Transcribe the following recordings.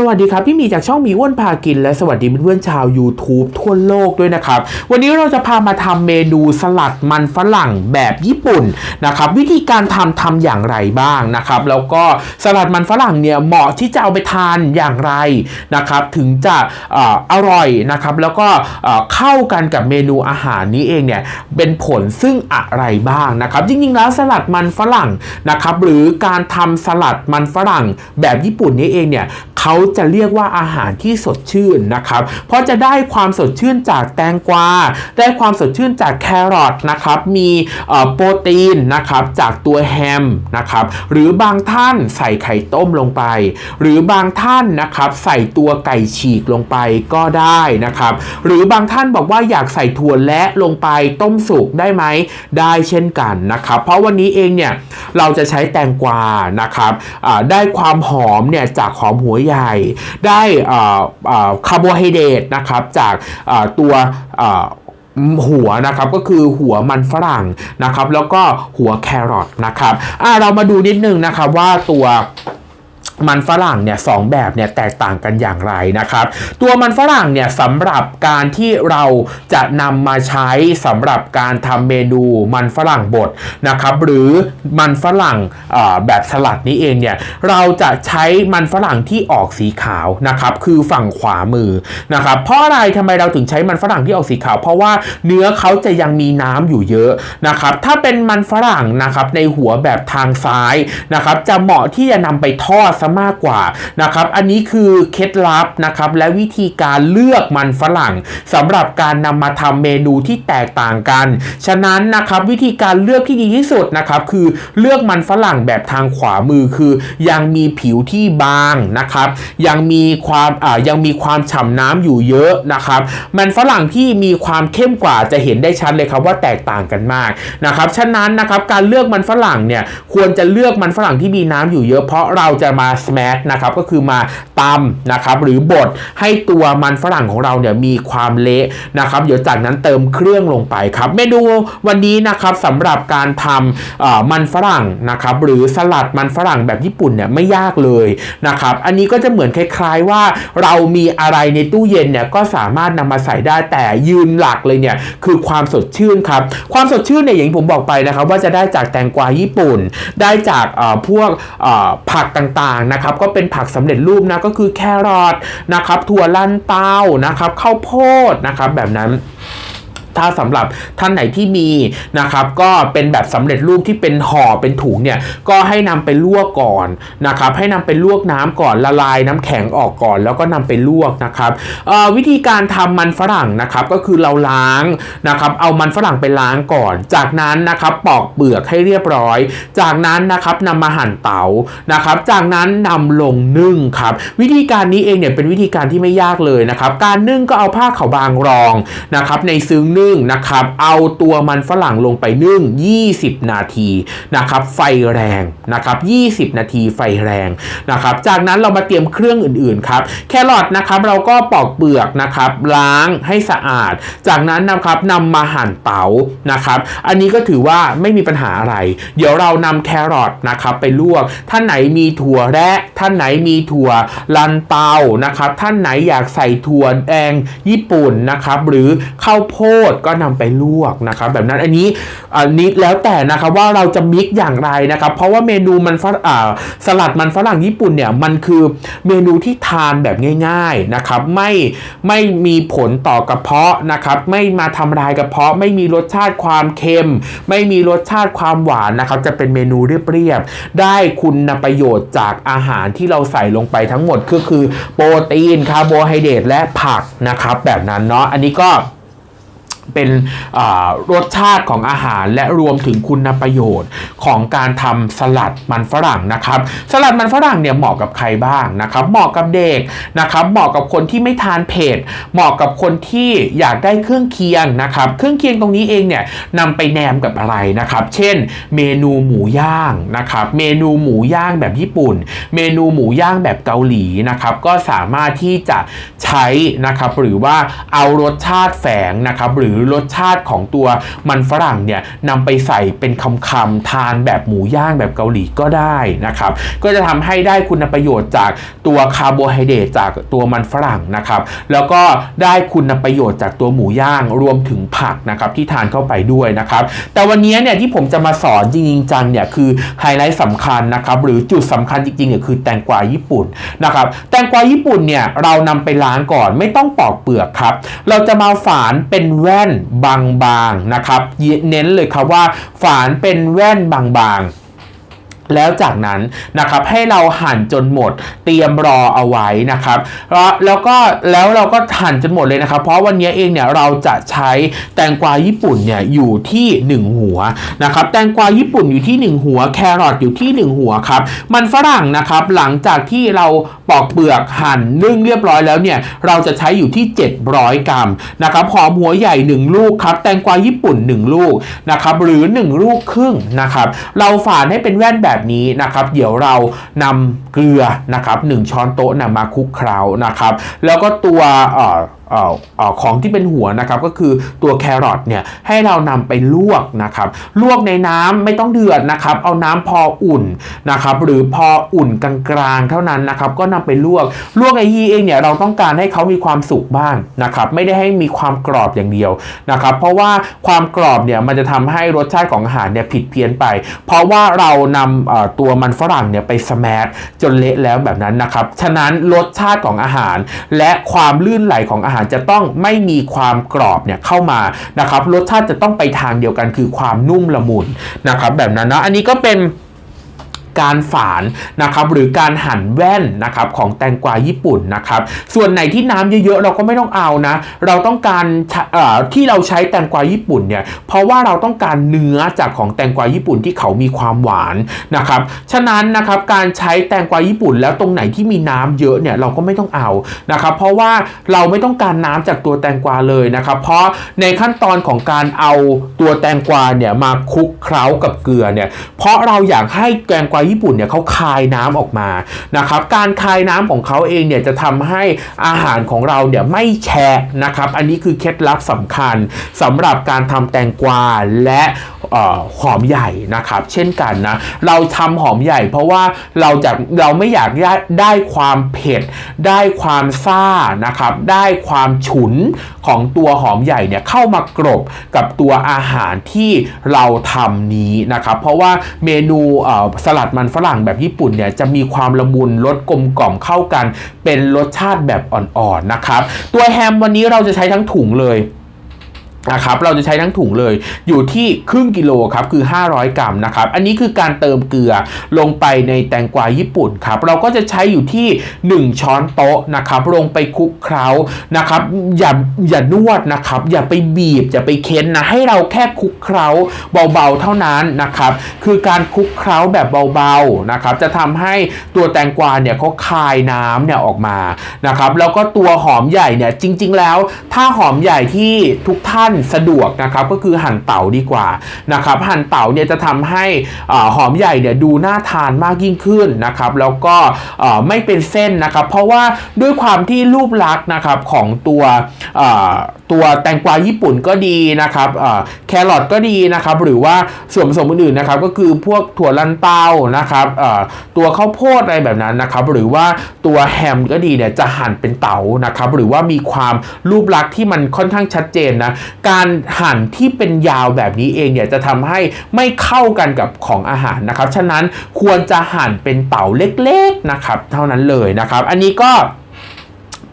สวัสดีครับ พี่มีจากช่องมีอ้วนพากิน และสวัสดีเพื่อนๆชาว YouTube ทั่วโลกด้วยนะครับ วันนี้เราจะพามาทำเมนูสลัดมันฝรั่งแบบญี่ปุ่นนะครับวิธีการทำทำอย่างไรบ้างนะครับ แล้วก็สลัดมันฝรั่งเนี่ยเหมาะที่จะเอาไปทานอย่างไรนะครับ ถึงจะออร่อยนะครับ แล้วก็เอ่อเข้ากันกับเมนูอาหารนี้เองเนี่ยเป็นผลซึ่งอะไรบ้างนะครับ จริงๆแล้วสลัดมันฝรั่งนะครับ หรือการทำสลัดมันฝรั่งแบบญี่ปุ่นนี้เองเนี่ยเขาจะเรียกว่าอาหารที่สดชื่นนะครับ เพราะจะได้ความสดชื่นจากแตงกวา ได้ความสดชื่นจากแครอทนะครับ มีโปรตีนนะครับจากตัวแฮมนะครับ หรือบางท่านใส่ไข่ต้มลงไป หรือบางท่านนะครับใส่ตัวไก่ฉีกลงไปก็ได้นะครับ หรือบางท่านบอกว่าอยากใส่ถั่วและลงไปต้มสุกได้ไหม ได้เช่นกันนะครับ เพราะวันนี้เองเนี่ยเราจะใช้แตงกวานะครับได้ความหอมเนี่ยจากหอมหัวใหญ่ได้อ่าอ่าคาร์โบไฮเดรตนะครับจากตัวหัวนะครับก็คือหัวมันฝรั่งนะครับ แล้วก็หัวแครอทนะครับอ่าเรามาดูนิดนึงนะครับว่าตัว มันฝรั่งเนี่ยสองแบบเนี่ยแตกต่างกันอย่างไรนะครับ ตัวมันฝรั่งเนี่ยสำหรับการที่เราจะนำมาใช้สำหรับการทำเมนูมันฝรั่งบดนะครับ หรือมันฝรั่งแบบสลัดนี้เองเนี่ยเราจะใช้มันฝรั่งที่ออกสีขาวนะครับ คือฝั่งขวามือนะครับ เพราะอะไรทำไมเราถึงใช้มันฝรั่งที่ออกสีขาว เพราะว่าเนื้อเขาจะยังมีน้ำอยู่เยอะนะครับ ถ้าเป็นมันฝรั่งนะครับในหัวแบบทางซ้ายนะครับ จะเหมาะที่จะนำไปทอดซะมากกว่านะครับ อันนี้คือเคล็ดลับนะครับและวิธีการเลือกมันฝรั่งสำหรับการนำมาทำเมนูที่แตกต่างกัน ฉะนั้นนะครับวิธีการเลือกที่ดีที่สุดนะครับคือเลือกมันฝรั่งแบบทางขวามือคือ ยังมีผิวที่บางนะครับยังมีความอ่ายังมีความฉ่ำน้ำอยู่เยอะนะครับ มันฝรั่งที่มีความเข้มกว่าจะเห็นได้ชัดเลยครับว่าแตกต่างกันมากนะครับฉะนั้นนะครับการเลือกมันฝรั่งเนี่ยควรจะเลือกมันฝรั่งที่มีน้ำอยู่เยอะเพราะเราจะมา smash นะครับก็คือมาตำนะครับหรือบดให้ตัวมันฝรั่งของเราเนี่ยมีความเละนะครับเดี๋ยวจากนั้นเติมเครื่องลงไปครับเมนูวันนี้นะครับสำหรับการทำมันฝรั่งนะครับหรือสลัดมันฝรั่งแบบญี่ปุ่นเนี่ยไม่ยากเลยนะครับอันนี้ก็จะเหมือนคล้ายๆว่าเรามีอะไรในตู้เย็นเนี่ยก็สามารถนำมาใส่ได้แต่ยืนหลักเลยเนี่ยคือความสดชื่นครับความสดชื่นเนี่ยอย่างผมบอกไปนะครับว่าจะได้จากแตงกวาญี่ปุ่น ได้จากพวกผักต่างๆนะครับก็เป็นผักสำเร็จรูปนะก็คือแครอทนะครับถั่วลันเตานะครับข้าวโพดนะครับแบบนั้น ถ้าสำหรับท่านไหนที่มีนะครับ ก็เป็นแบบสำเร็จรูปที่เป็นห่อเป็นถุงเนี่ยก็ให้นำไปลวกก่อนนะครับ ให้นำไปลวกน้ำก่อนละลายน้ำแข็งออกก่อน แล้วก็นำไปลวกนะครับวิธีการทำมันฝรั่งนะครับก็คือเราล้างนะครับ เอามันฝรั่งไปล้างก่อน จากนั้นนะครับปอกเปลือกให้เรียบร้อย จากนั้นนะครับนำมาหั่นเตานะครับ จากนั้นนำลงนึ่งครับ วิธีการนี้เองเนี่ยเป็นวิธีการที่ไม่ยากเลยนะครับ การนึ่งก็เอาผ้าขาวบางรองนะครับ ในซึ้งนึ่งนะครับ เอาตัวมันฝรั่งลงไปนึ่ง 20 นาทีนะครับ ไฟแรงนะครับ 20 นาทีไฟแรงนะครับ จากนั้นเรามาเตรียมเครื่องอื่นๆครับ แครอทนะครับ เราก็ปอกเปลือกนะครับ ล้างให้สะอาด จากนั้นนะครับนำมาหั่นเตานะครับ อันนี้ก็ถือว่าไม่มีปัญหาอะไร เดี๋ยวเรานำแครอทนะครับไปลวก ท่านไหนมีถั่วแระท่านไหนมีถั่วลันเตานะครับ ท่านไหนอยากใส่ถั่วแดงญี่ปุ่นนะครับ หรือข้าวโพดก็นำไปลวกนะครับแบบนั้นอันนี้อันนี้แล้วแต่นะครับว่าเราจะมิกอย่างไรนะครับ เพราะว่าเมนูมันฝรั่งสลัดมันฝรั่งญี่ปุ่นเนี่ยมันคือเมนูที่ทานแบบง่าย ๆนะครับ ไม่ไม่มีผลต่อกระเพาะนะครับ ไม่มาทำลายกระเพาะ ไม่มีรสชาติความเค็ม ไม่มีรสชาติความหวานนะครับ จะเป็นเมนูเรียบๆได้คุณประโยชน์จากอาหารที่เราใส่ลงไปทั้งหมดก็คือโปรตีนคาร์โบไฮเดรตและผักนะครับ แบบนั้นเนาะอันนี้ก็ เป็นรสชาติของอาหารและรวมถึงคุณประโยชน์ของการทำสลัดมันฝรั่งนะครับ สลัดมันฝรั่งเนี่ยเหมาะกับใครบ้างนะครับ เหมาะกับเด็กนะครับ เหมาะกับคนที่ไม่ทานเผ็ดเหมาะกับคนที่อยากได้เครื่องเคียงนะครับ เครื่องเคียงตรงนี้เองเนี่ยนำไปแนมกับอะไรนะครับ เช่น เมนูหมูย่างนะครับ เมนูหมูย่างแบบญี่ปุ่น เมนูหมูย่างแบบเกาหลีนะครับ ก็สามารถที่จะใช้นะครับหรือว่าเอารสชาติแฝงนะครับหรือรือรสชาติของตัวมันฝรั่งเนี่ยนำไปใส่เป็นคำๆทานแบบหมูย่างแบบเกาหลีก็ได้นะครับ ก็จะทำให้ได้คุณประโยชน์จากตัวคาร์โบไฮเดรตจากตัวมันฝรั่งนะครับ แล้วก็ได้คุณประโยชน์จากตัวหมูย่างรวมถึงผักนะครับที่ทานเข้าไปด้วยนะครับ แต่วันนี้เนี่ยที่ผมจะมาสอนจริงจังเนี่ยคือไฮไลท์สำคัญนะครับหรือจุดสำคัญจริงๆเนี่ยคือแตงกวาญี่ปุ่นนะครับแตงกวาญี่ปุ่นเนี่ยเรานำไปล้างก่อนไม่ต้องปอกเปลือกครับ เราจะมาฝานเป็นแว่นบางๆนะครับ เน้นเลยครับว่าฝานเป็นแว่นบางๆ แล้วจากนั้นนะครับให้เราหั่นจนหมดเตรียมรอเอาไว้นะครับแล้วก็แล้วเราก็หั่นจนหมดเลยนะครับ เพราะวันนี้เองเนี่ยเราจะใช้แตงกวาญี่ปุ่นเนี่ยอยู่ที่ 1 หัวนะครับแตงกวาญี่ปุ่นอยู่ที่ 1 หัว แครอทอยู่ที่ 1 หัวครับมันฝรั่งนะครับหลังจากที่เราปอกเปลือกหั่นนึ่งเรียบร้อยแล้วเนี่ยเราจะใช้อยู่ที่ 700 กรัมนะครับหอมหัวใหญ่ 1 ลูกครับแตงกวาญี่ปุ่น 1 ลูกนะครับหรือ 1 ลูกครึ่งนะครับเราฝานให้เป็นแว่นแบบแบบนี้นะครับ เดี๋ยวเรานำ เกลือนะครับ1ช้อนโต๊ะนะมาคลุกเคล้านะครับ แล้วก็ตัวเอ่อเอ่อของที่เป็นหัวนะครับก็คือตัวแครอทเนี่ยให้เรานำไปลวกนะครับลวกในน้ำไม่ต้องเดือดนะครับ เอาน้ำพออุ่นนะครับหรือพออุ่นกลางๆเท่านั้นนะครับก็นำไปลวกลวกไอ้ที่เองเนี่ยเราต้องการให้เขามีความสุกบ้างนะครับไม่ได้ให้มีความกรอบอย่างเดียวนะครับเพราะว่าความกรอบเนี่ยมันจะทำให้รสชาติของอาหารเนี่ยผิดเพี้ยนไป เพราะว่าเรานำตัวมันฝรั่งเนี่ยไปสแมชจนเละแล้วแบบนั้นนะครับ ฉะนั้นรสชาติของอาหาร และความลื่นไหลของอาหารจะต้องไม่มีความกรอบเนี่ยเข้ามานะครับรสชาติจะต้องไปทางเดียวกันคือความนุ่มละมุนนะครับแบบนั้นนะอันนี้ก็เป็น การฝานนะครับหรือการหั่นแว่นนะครับของแตงกวาญี่ปุ่นนะครับส่วนไหนที่น้ำเยอะๆเราก็ไม่ต้องเอานะ เราต้องการที่เราใช้แตงกวาญี่ปุ่นเนี่ยเพราะว่าเราต้องการเนื้อจากของแตงกวาญี่ปุ่นที่เขามีความหวานนะครับฉะนั้นนะครับการใช้แตงกวาญี่ปุ่นแล้วตรงไหนที่มีน้ำเยอะเนี่ยเราก็ไม่ต้องเอานะครับเพราะว่าเราไม่ต้องการน้ำจากตัวแตงกวาเลยนะครับเพราะในขั้นตอนของการเอาตัวแตงกวาเนี่ยมาคลุกเคล้ากับเกลือเนี่ยเพราะเราอยากให้แตงกวาญี่ปุ่นเนี่ยเขาคายน้ำออกมานะครับการคายน้ำของเขาเองเนี่ยจะทำให้อาหารของเราเนี่ยไม่แฉะนะครับอันนี้คือเคล็ดลับสำคัญสำหรับการทำแตงกวาและออหอมใหญ่นะครับ เช่นกันนะเราทำหอมใหญ่เพราะว่าเราจะเราไม่อยากได้ความเผ็ด ได้ความซ่านะครับ ได้ความฉุนของตัวหอมใหญ่เนี่ยเข้ามากรบกับตัวอาหารที่เราทำนี้นะครับ เพราะว่าเมนูสลัดมันฝรั่งแบบญี่ปุ่นเนี่ยจะมีความละมุนรสกลมกล่อมเข้ากัน เป็นรสชาติแบบอ่อนๆนะครับ ตัวแฮมวันนี้เราจะใช้ทั้งถุงเลย นะครับเราจะใช้ทั้งถุงเลยอยู่ที่ครึ่งกิโลครับคือ 500 กรัมนะครับอันนี้คือการเติมเกลือลงไปในแตงกวาญี่ปุ่นครับเราก็จะใช้อยู่ที่ 1 ช้อนโต๊ะนะครับลงไปคลุกเคล้านะครับอย่าอย่านวดนะครับอย่าไปบีบอย่าไปเค้นนะให้เราแค่คลุกเคล้าเบาๆเท่านั้นนะครับคือการคลุกเคล้าแบบเบาๆนะครับจะทำให้ตัวแตงกวาเนี่ยเขาคายน้ำเนี่ยออกมานะครับแล้วก็ตัวหอมใหญ่เนี่ยจริง ๆ แล้ว ถ้าหอมใหญ่ที่ทุกท่านสะดวกนะครับก็คือหั่นเต๋าดีกว่านะครับหั่นเต๋าเนี่ยจะทำให้หอมใหญ่เนี่ยดูน่าทานมากยิ่งขึ้นนะครับแล้วก็ไม่เป็นเส้นนะครับ เพราะว่าด้วยความที่รูปลักษณ์นะครับของตัวตัวแตงกวาญี่ปุ่นก็ดีนะครับแครอทก็ดีนะครับหรือว่าส่วนผสมอื่นๆนะครับก็คือพวกถั่วลันเตานะครับตัวข้าวโพดอะไรแบบนั้นนะครับหรือว่าตัวแฮมก็ดีเนี่ยจะหั่นเป็นเต๋านะครับหรือว่ามีความรูปลักษณ์ที่มันค่อนข้างชัดเจนนะการหั่นที่เป็นยาวแบบนี้เองเนี่ยจะทำให้ไม่เข้ากันกับของอาหารนะครับ ฉะนั้นควรจะหั่นเป็นเต๋าเล็กๆนะครับ เท่านั้นเลยนะครับ อันนี้ก็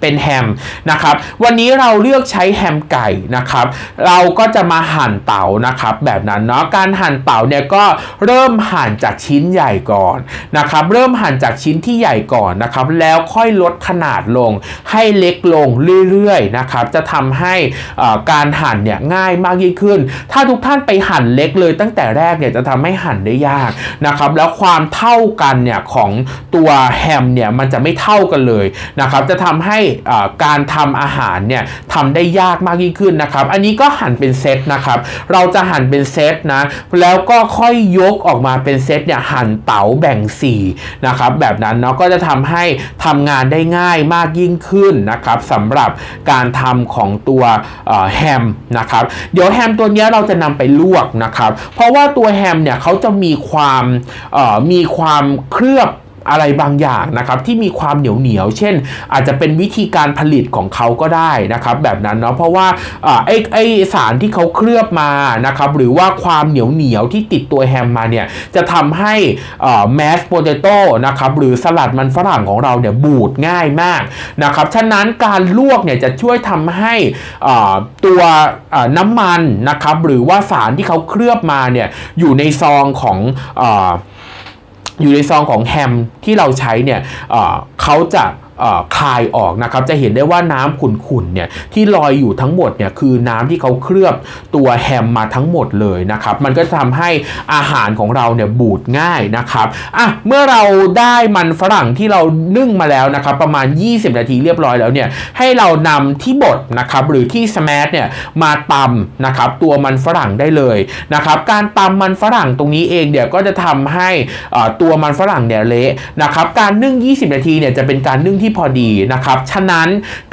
เป็นแฮมนะครับ วันนี้เราเลือกใช้แฮมไก่นะครับ เราก็จะมาหั่นเต๋านะครับ แบบนั้นเนาะการหั่นเต๋าเนี่ยก็เริ่มหั่นจากชิ้นใหญ่ก่อนนะครับ เริ่มหั่นจากชิ้นที่ใหญ่ก่อนนะครับ แล้วค่อยลดขนาดลง ให้เล็กลงเรื่อยๆนะครับ จะทำให้การหั่นเนี่ยง่ายมากยิ่งขึ้น ถ้าทุกท่านไปหั่นเล็กเลย ตั้งแต่แรกเนี่ยจะทำให้หั่นได้ยากนะครับ แล้วความเท่ากันเนี่ยของตัวแฮมเนี่ยมันจะไม่เท่ากันเลยนะครับ จะทำให้การทำอาหารเนี่ยทำได้ยากมากยิ่งขึ้นนะครับ อันนี้ก็หั่นเป็นเซตนะครับ เราจะหั่นเป็นเซตนะ แล้วก็ค่อยยกออกมาเป็นเซตเนี่ยหั่นเต๋าแบ่งสีนะครับ แบบนั้นเนาะก็จะทำให้ทำงานได้ง่ายมากยิ่งขึ้นนะครับสำหรับการทำของตัวแฮมนะครับ เดี๋ยวแฮมตัวเนี้ยเราจะนำไปลวกนะครับ เพราะว่าตัวแฮมเนี่ยเขาจะมีความมีความเคลือบ อะไรบางอย่างนะครับที่มีความเหนียวเหนียวๆเช่น อาจจะเป็นวิธีการผลิตของเขาก็ได้นะครับแบบนั้นเนาะเพราะว่าไอ้ไอ้สารที่เขาเคลือบมานะครับหรือว่าความเหนียวเหนียวๆที่ติดตัวแฮมมาเนี่ยจะทำให้แมสโพเตโต้นะครับหรือสลัดมันฝรั่งของเราเนี่ยบูดง่ายมากนะครับฉะนั้นการลวกเนี่ยจะช่วยทำให้ตัวน้ำมันนะครับหรือว่าสารที่เขาเคลือบมาเนี่ยอยู่ในซองของอ อยู่ในซองของแฮมที่เราใช้เนี่ยเขาจะ คลายออกนะครับจะเห็นได้ว่าน้ำขุ่นๆเนี่ยที่ลอยอยู่ทั้งหมดเนี่ยคือน้ำที่เขาเคลือบตัวแฮมมาทั้งหมดเลยนะครับมันก็จะทำให้อาหารของเราเนี่ยบูดง่ายนะครับอะเมื่อเราได้มันฝรั่งที่เรานึ่งมาแล้วนะครับประมาณ 20 นาทีเรียบร้อยแล้วเนี่ยให้เรานำที่บดนะครับหรือที่สแมชเนี่ยมาตำนะครับตัวมันฝรั่งได้เลยนะครับการตำมันฝรั่งตรงนี้เองเนี่ยก็จะทำให้อ่อตัวมันฝรั่งเนี่ยเละนะครับการนึ่ง 20 นาทีเนี่ยจะเป็นการนึ่งที่พอดีนะครับ ฉะนั้น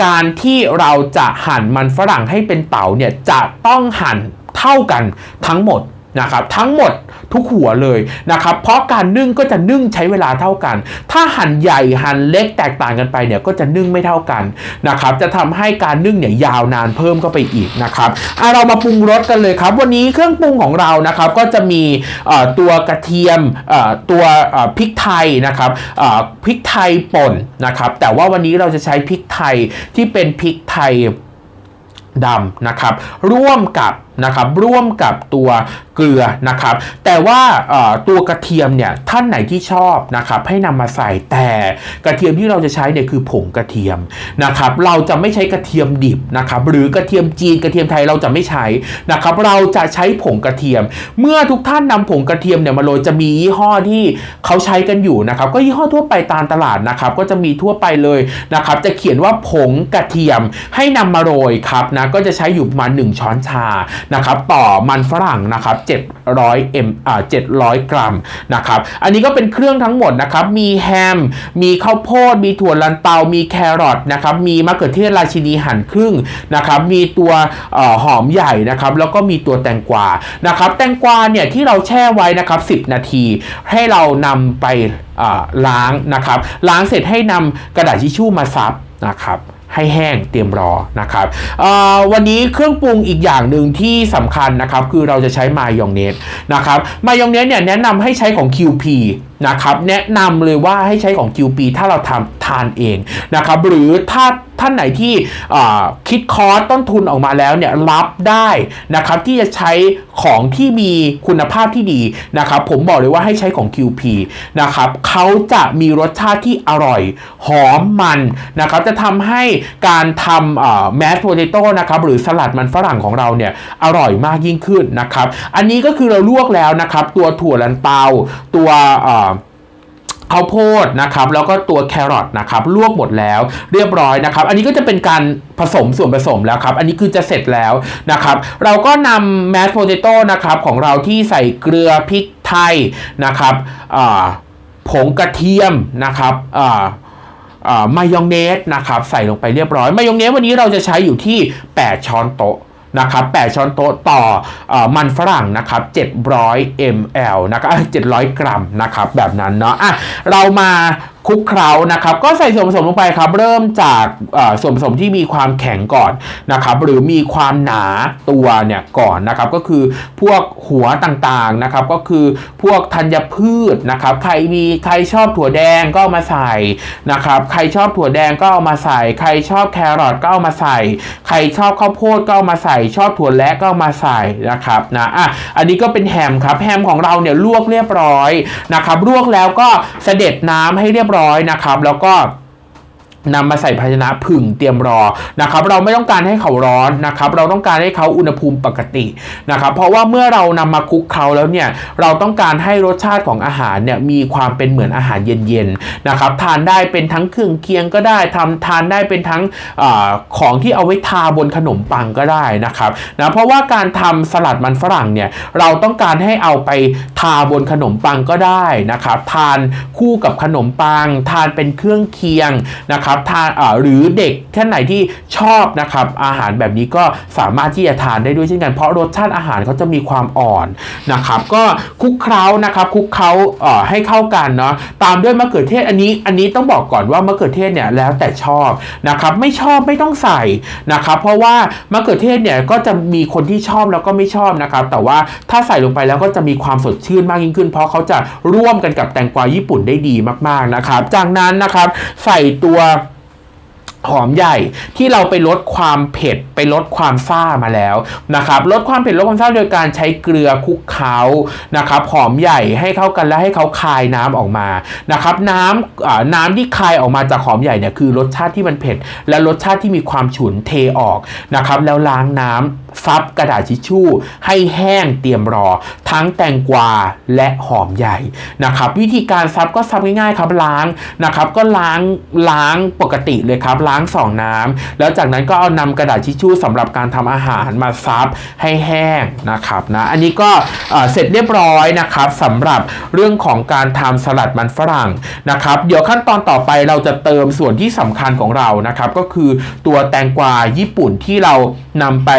การที่เราจะหั่นมันฝรั่งให้เป็นเต๋าเนี่ยจะต้องหั่นเท่ากันทั้งหมด นะครับทั้งหมดทุกหัวเลยนะครับเพราะการนึ่งก็จะนึ่งใช้เวลาเท่ากัน ถ้าหั่นใหญ่หั่นเล็กแตกต่างกันไปเนี่ยก็จะนึ่งไม่เท่ากันนะครับจะทำให้การนึ่งเนี่ยยาวนานเพิ่มเข้าไปอีกนะครับอะเรามาปรุงรสกันเลยครับ วันนี้เครื่องปรุงของเรานะครับก็จะมีตัวกระเทียมตัวพริกไทยนะครับพริกไทยป่นนะครับแต่ว่าวันนี้เราจะใช้พริกไทยที่เป็นพริกไทยดำนะครับร่วมกับนะครับร่วมกับตัวเกลือนะครับ แต่ว่าตัวกระเทียมเนี่ยท่านไหนที่ชอบนะครับให้นำมาใส่แต่กระเทียมที่เราจะใช้เนี่ยคือผงกระเทียมนะครับ เราจะไม่ใช้กระเทียมดิบนะครับหรือกระเทียมจีนกระเทียมไทยเราจะไม่ใช้นะครับ เราจะใช้ผงกระเทียม เมื่อทุกท่านนำผงกระเทียมเนี่ยมาโรยจะมียี่ห้อที่เขาใช้กันอยู่นะครับ ก็ยี่ห้อทั่วไปตามตลาดนะครับ ก็จะมีทั่วไปเลยนะครับ จะเขียนว่าผงกระเทียมให้นำมาโรยครับนะก็จะใช้อยู่ประมาณ1ช้อนชานะครับต่อมันฝรั่งนะครับ700 m อ่า700 กรัมนะครับอันนี้ก็เป็นเครื่องทั้งหมดนะครับมีแฮม มีข้าวโพด มีถั่วลันเตา มีแครอทนะครับมีมะเขือเทศราชินีหั่นครึ่งนะครับมีตัวอหอมใหญ่นะครับแล้วก็มีตัวแตงกวานะครับแตงกวาเนี่ยที่เราแช่ไว้นะครับ 10 นาที ให้เรานำไปล้างนะครับ ล้างเสร็จให้นำกระดาษทิชชู่มาซับนะครับ ให้แห้งเตรียมรอนะครับวันนี้เครื่องปรุงอีกอย่างหนึ่งที่สำคัญนะครับ คือเราจะใช้มายองเนสนะครับมายองเนสเนี่ยแนะนำให้ใช้ของ QP นะครับแนะนำเลยว่าให้ใช้ของ QP ถ้าเราทำทานเองนะครับหรือถ้าท่านไหนที่คิดคอร์สต้นทุนออกมาแล้วเนี่ยรับได้นะครับที่จะใช้ของที่มีคุณภาพที่ดีนะครับผมบอกเลยว่าให้ใช้ของ QP นะครับเขาจะมีรสชาติที่อร่อย หอมมันนะครับจะทำให้การทำแมสโพเตโต้นะครับหรือสลัดมันฝรั่งของเราเนี่ยอร่อยมากยิ่งขึ้นนะครับ อันนี้ก็คือเราลวกแล้วนะครับ ตัวถั่วลันเตา ตัว ข้าวโพดนะครับแล้วก็ตัวแครอทนะครับลวกหมดแล้วเรียบร้อยนะครับ อันนี้ก็จะเป็นการผสมส่วนผสมแล้วครับ อันนี้คือจะเสร็จแล้วนะครับ เราก็นำแมสโพเตโต้นะครับของเราที่ใส่เกลือพริกไทยนะครับผงกระเทียมนะครับมายองเนสนะครับใส่ลงไปเรียบร้อย มายองเนสวันนี้เราจะใช้อยู่ที่ 8 ช้อนโต๊ะ นะครับ8ช้อนโต๊ะต่ออมันฝรั่งนะครับ700 ml นะครับเอ้ย700 กรัมนะครับแบบนั้นเนาะอะเรามา คลุกเคล้านะครับก็ใส่ส่วนผสมลงไปครับเริ่มจากส่วนผสมที่มีความแข็งก่อนนะครับหรือมีความหนาตัวเนี่ยก่อนนะครับก็คือพวกหัวต่างๆนะครับก็คือพวกธัญพืชนะครับใครมีใครชอบถั่วแดงก็เอามาใส่นะครับใครชอบถั่วแดงก็เอามาใส่ ใครชอบแครอทก็เอามาใส่ ใครชอบข้าวโพดก็เอามาใส่ ชอบถั่วแระก็เอามาใส่นะครับนะอะอันนี้ก็เป็นแฮมครับแฮมของเราเนี่ยลวกเรียบร้อยนะครับลวกแล้วก็เสด็จน้ำให้เรียบร้อยนะครับ แล้วก็ นำมาใส่ภาชนะผึ่งเตรียมรอนะครับ เราไม่ต้องการให้เขาร้อนนะครับ เราต้องการให้เขาอุณหภูมิปกตินะครับ เพราะว่าเมื่อเรานำมาคลุกเคล้าแล้วเนี่ยเราต้องการให้รสชาติของอาหารเนี่ยมีความเป็นเหมือนอาหารเย็นๆนะครับ ทานได้เป็นทั้งเครื่องเคียงก็ได้ทำทานได้เป็นทั้งอของที่เอาไว้ทาบนขนมปังก็ได้นะครับนะเพราะว่าการทำสลัดมันฝรั่งเนี่ยเราต้องการให้เอาไปทาบนขนมปังก็ได้นะครับ ทานคู่กับขนมปัง ทานเป็นเครื่องเคียงนะครับครับทานหรือเด็กท่านไหนที่ชอบนะครับอาหารแบบนี้ก็สามารถที่จะทานได้ด้วยเช่นกันเพราะรสชาติอาหารเขาจะมีความอ่อนนะครับ ก็คลุกเคล้านะครับคลุกเคล้าให้เข้ากันเนาะตามด้วยมะเขือเทศอันนี้อันนี้ต้องบอกก่อนว่ามะเขือเทศเนี่ยแล้วแต่ชอบนะครับไม่ชอบไม่ต้องใส่นะครับ เพราะว่ามะเขือเทศเนี่ยก็จะมีคนที่ชอบแล้วก็ไม่ชอบนะครับ แต่ว่าถ้าใส่ลงไปแล้วก็จะมีความสดชื่นมากยิ่งขึ้น เพราะเขาจะร่วมกันกับแตงกวาญี่ปุ่นได้ดีมากๆนะครับ จากนั้นนะครับใส่ตัว หอมใหญ่ที่เราไปลดความเผ็ดไปลดความซ่ามาแล้วนะครับลดความเผ็ดลดความซ่าโดยการใช้เกลือคลุกเคล้านะครับหอมใหญ่ให้เข้ากันแล้วให้เขาคายน้ำออกมานะครับน้ำน้ำที่คายออกมาจากหอมใหญ่เนี่ยคือรสชาติที่มันเผ็ด และรสชาติที่มีความฉุนเทออกนะครับแล้วล้างน้ำ ซับกระดาษทิชชู่ ให้แห้งเตรียมรอ ทั้งแตงกวาและหอมใหญ่นะครับ วิธีการซับก็ซับง่ายๆครับล้างนะครับ ก็ล้างล้างปกติเลยครับ ล้างสองน้ำแล้วจากนั้นก็เอานำกระดาษทิชชู่สำหรับการทำอาหารมาซับให้แห้งนะครับนะอันนี้ก็เสร็จเรียบร้อยนะครับสำหรับเรื่องของการทำสลัดมันฝรั่งนะครับ เดี๋ยวขั้นตอนต่อไปเราจะเติมส่วนที่สำคัญของเรานะครับ ก็คือตัวแตงกวาญี่ปุ่นที่เรานำไป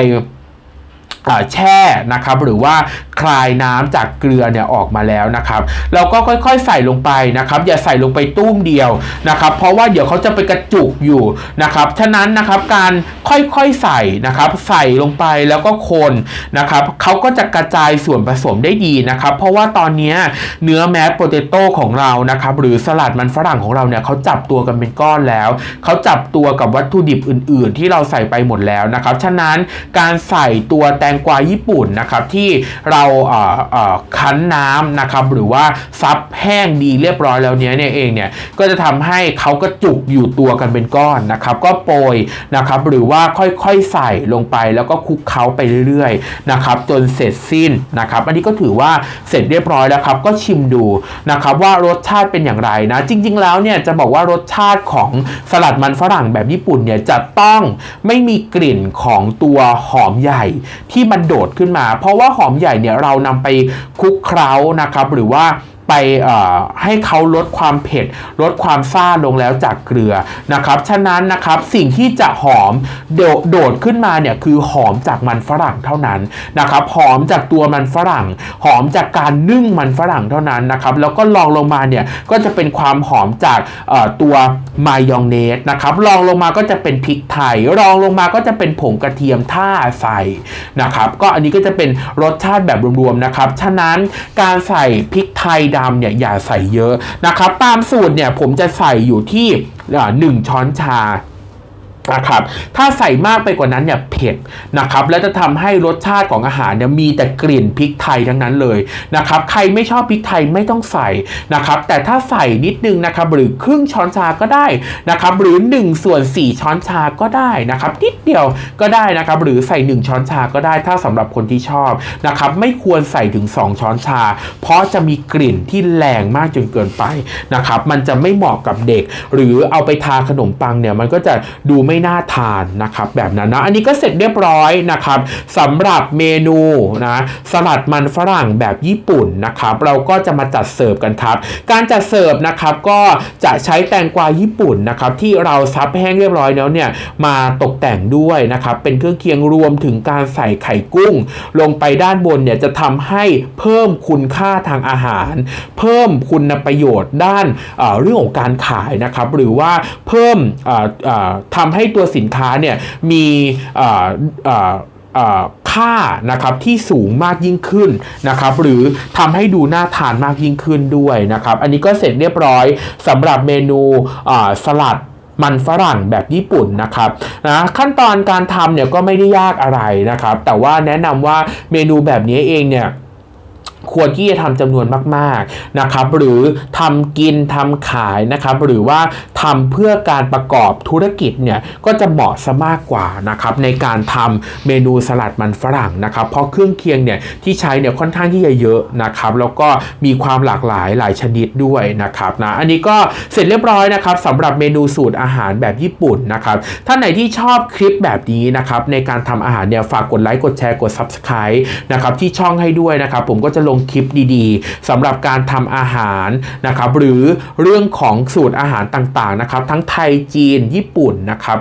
แช่นะครับหรือว่าคลายน้ำจากเกลือเนี่ยออกมาแล้วนะครับเราก็ค่อยๆใส่ลงไปนะครับ อย่าใส่ลงไปตุ้มเดียวนะครับ เพราะว่าเดี๋ยวเขาจะไปกระจุกอยู่นะครับฉะนั้นนะครับการค่อยๆใส่นะครับ ใส่ลงไปแล้วก็คนนะครับเขาก็จะกระจายส่วนผสมได้ดีนะครับ เพราะว่าตอนนี้เนื้อแมสโปเตโต้ของเรานะครับ หรือสลัดมันฝรั่งของเราเนี่ยเขาจับตัวกันเป็นก้อนแล้วเขาจับตัวกับวัตถุดิบอื่น ๆ ที่เราใส่ไปหมดแล้วนะครับฉะนั้นการใส่ตัวแตงกวาญี่ปุ่นนะครับที่เราคั้นน้ำนะครับหรือว่าซับแห้งดีเรียบร้อยแล้วเนี้ยเนี่ยเองเนี่ยก็จะทำให้เขากระจุกอยู่ตัวกันเป็นก้อนนะครับก็โปรยนะครับหรือว่าค่อยๆใส่ลงไปแล้วก็คลุกเคล้าไปเรื่อยๆนะครับจนเสร็จสิ้นนะครับอันนี้ก็ถือว่าเสร็จเรียบร้อยแล้วครับก็ชิมดูนะครับว่ารสชาติเป็นอย่างไรนะ จริง ๆ แล้วเนี่ยจะบอกว่ารสชาติของสลัดมันฝรั่งแบบญี่ปุ่นเนี่ยจะต้องไม่มีกลิ่นของตัวหอมใหญ่ที่มันโดดขึ้นมา เพราะว่าหอมใหญ่เนี่ยเรานำไปคลุกเคล้านะครับหรือว่า ไปให้เขาลดความเผ็ด ลดความซ่าลงแล้วจากเกลือนะครับ ฉะนั้นนะครับสิ่งที่จะหอมโดโดดขึ้นมาเนี่ยคือหอมจากมันฝรั่งเท่านั้นนะครับหอมจากตัวมันฝรั่ง หอมจากการนึ่งมันฝรั่งเท่านั้นนะครับแล้วก็ลองลงมาเนี่ยก็จะเป็นความหอมจากตัวมายองเนสนะครับรองลงมาก็จะเป็นพริกไทยรองลงมาก็จะเป็นผงกระเทียมท่าใส่นะครับก็อันนี้ก็จะเป็นรสชาติแบบรวมๆนะครับฉะนั้นการใส่พริกไทยดำเนี่ยอย่าใส่เยอะนะครับ ตามสูตรเนี่ยผมจะใส่อยู่ที่หนึ่งช้อนชา นะครับถ้าใส่มากไปกว่านั้นเนี่ยเผ็ดนะครับและจะทำให้รสชาติของอาหารเนี่ยมีแต่กลิ่นพริกไทยทั้งนั้นเลยนะครับใครไม่ชอบพริกไทยไม่ต้องใส่นะครับแต่ถ้าใส่นิดนึงนะครับหรือครึ่งช้อนชาก็ได้นะครับหรือ1ส่วน4ช้อนชาก็ได้นะครับนิดเดียวก็ได้นะครับหรือใส่ 1 ช้อนชาก็ได้ถ้าสำหรับคนที่ชอบนะครับไม่ควรใส่ถึง 2 ช้อนชา เพราะจะมีกลิ่นที่แรงมากจนเกินไปนะครับมันจะไม่เหมาะกับเด็ก หรือเอาไปทาขนมปังเนี่ยมันก็จะดูไม่ไม่น่าทานนะครับแบบนั้นนะอันนี้ก็เสร็จเรียบร้อยนะครับสำหรับเมนูนะสลัดมันฝรั่งแบบญี่ปุ่นนะครับเราก็จะมาจัดเสิร์ฟกันครับ การจัดเสิร์ฟนะครับก็จะใช้แตงกวาญี่ปุ่นนะครับที่เราซับแห้งเรียบร้อยแล้วเนี่ยมาตกแต่งด้วยนะครับเป็นเครื่องเคียงรวมถึงการใส่ไข่กุ้ง ลงไปด้านบนเนี่ยจะทำให้เพิ่มคุณค่าทางอาหาร เพิ่มคุณประโยชน์ด้านเอ่อเรื่องของการขายนะครับหรือว่าเพิ่มเอ่อเอ่อทำให้ตัวสินค้าเนี่ยมีค่านะครับที่สูงมากยิ่งขึ้นนะครับหรือทำให้ดูน่าทานมากยิ่งขึ้นด้วยนะครับ อันนี้ก็เสร็จเรียบร้อยสำหรับเมนูสลัดมันฝรั่งแบบญี่ปุ่นนะครับนะขั้นตอนการทำเนี่ยก็ไม่ได้ยากอะไรนะครับ แต่ว่าแนะนำว่าเมนูแบบนี้เองเนี่ย ควรที่จะทำจำนวนมาก ๆนะครับ หรือทำกินทำขายนะครับ หรือว่าทำเพื่อการประกอบธุรกิจเนี่ยก็จะเหมาะซะมากกว่านะครับในการทำเมนูสลัดมันฝรั่งนะครับ เพราะเครื่องเคียงเนี่ยที่ใช้เนี่ยค่อนข้างที่จะเยอะนะครับ แล้วก็มีความหลากหลายหลายชนิดด้วยนะครับนะอันนี้ก็เสร็จเรียบร้อยนะครับสำหรับเมนูสูตรอาหารแบบญี่ปุ่นนะครับท่านไหนที่ชอบคลิปแบบนี้นะครับในการทำอาหารเนี่ยฝากกดไลค์กดแชร์กด Subscribe นะครับที่ช่องให้ด้วยนะครับ ผมก็จะลงงคลิปดีๆสำหรับการทำอาหารนะครับหรือเรื่องของสูตรอาหารต่างๆนะครับทั้งไทยจีนญี่ปุ่นนะครับ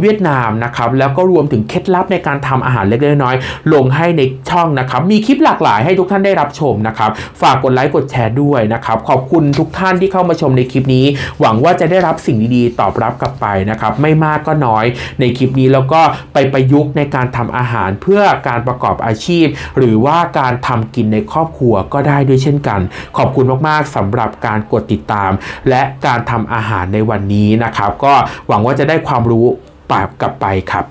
เวียดนามนะครับแล้วก็รวมถึงเคล็ดลับในการทำอาหารเล็กๆน้อยๆลงให้ในช่องนะครับมีคลิปหลากหลายให้ทุกท่านได้รับชมนะครับฝากกดไลค์กดแชร์ด้วยนะครับขอบคุณทุกท่านที่เข้ามาชมในคลิปนี้ หวังว่าจะได้รับสิ่งดีๆ ตอบรับกลับไปนะครับไม่มากก็น้อยในคลิปนี้แล้วก็ไปประยุกต์ในการทำอาหารเพื่อการประกอบอาชีพ หรือว่าการทำกินในครอบครัวก็ได้ด้วยเช่นกัน ขอบคุณมากๆสำหรับการกดติดตาม และการทำอาหารในวันนี้นะครับ ก็หวังว่าจะได้ความรู้ปากกลับไปครับ